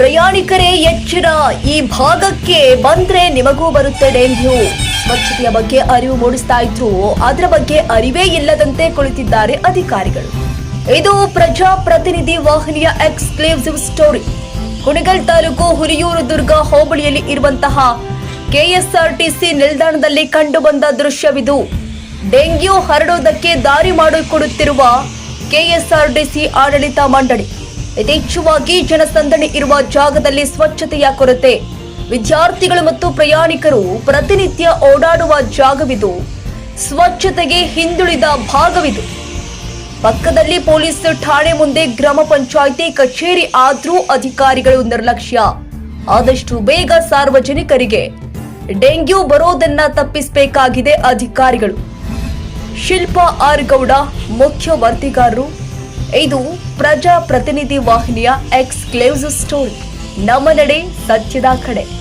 ಪ್ರಯಾಣಿಕರೇ ಎಚ್ಚರ. ಈ ಭಾಗಕ್ಕೆ ಬಂದ್ರೆ ನಿಮಗೂ ಬರುತ್ತೆ ಡೆಂಗ್ಯೂ. ಸ್ವಚ್ಛತೆಯ ಬಗ್ಗೆ ಅರಿವು ಮೂಡಿಸ್ತಾ ಇದ್ರು. ಅದರ ಬಗ್ಗೆ ಅರಿವೇ ಇಲ್ಲದಂತೆ ಕುಳಿತಿದ್ದಾರೆ ಅಧಿಕಾರಿಗಳು. ಇದು ಪ್ರಜಾಪ್ರತಿನಿಧಿ ವಾಹಿನಿಯ ಎಕ್ಸ್ಕ್ಲೂಸಿವ್ ಸ್ಟೋರಿ. ಕುಣಿಗಲ್ ತಾಲೂಕು ಹುರಿಯೂರು ದುರ್ಗ ಹೋಬಳಿಯಲ್ಲಿ ಇರುವಂತಹ ಕೆಎಸ್ಆರ್ಟಿಸಿ ನಿಲ್ದಾಣದಲ್ಲಿ ಕಂಡುಬಂದ ದೃಶ್ಯವಿದು. ಡೆಂಗ್ಯೂ ಹರಡೋದಕ್ಕೆ ದಾರಿ ಮಾಡಿಕೊಡುತ್ತಿರುವ ಕೆಎಸ್ಆರ್ಟಿಸಿ ಆಡಳಿತ ಮಂಡಳಿ. ಯಥೇಚ್ಛವಾಗಿ ಜನಸಂದಣಿ ಇರುವ ಜಾಗದಲ್ಲಿ ಸ್ವಚ್ಛತೆಯ ಕೊರತೆ. ವಿದ್ಯಾರ್ಥಿಗಳು ಮತ್ತು ಪ್ರಯಾಣಿಕರು ಪ್ರತಿನಿತ್ಯ ಓಡಾಡುವ ಜಾಗವಿದು. ಸ್ವಚ್ಛತೆಗೆ ಹಿಂದುಳಿದ ಭಾಗವಿದು. ಪಕ್ಕದಲ್ಲಿ ಪೊಲೀಸ್ ಠಾಣೆ ಮುಂದೆ ಗ್ರಾಮ ಪಂಚಾಯಿತಿ ಕಚೇರಿ ಆದ್ರೂ ಅಧಿಕಾರಿಗಳು ನಿರ್ಲಕ್ಷ್ಯ. ಆದಷ್ಟು ಬೇಗ ಸಾರ್ವಜನಿಕರಿಗೆ ಡೆಂಗ್ಯೂ ಬರೋದನ್ನ ತಪ್ಪಿಸಬೇಕಾಗಿದೆ ಅಧಿಕಾರಿಗಳು. ಶಿಲ್ಪಾ ಆರ್ ಗೌಡ ಮುಖ್ಯ ವರದಿಗಾರರು ಇದು ಪ್ರಜಾಪ್ರತಿನಿಧಿ ವಾಹಿನಿಯ ಎಕ್ಸ್ಕ್ಲೂಸಿವ್ ಸ್ಟೋರಿ ನಮ್ಮ ನಡೆ ಸತ್ಯದ ಕಡೆ.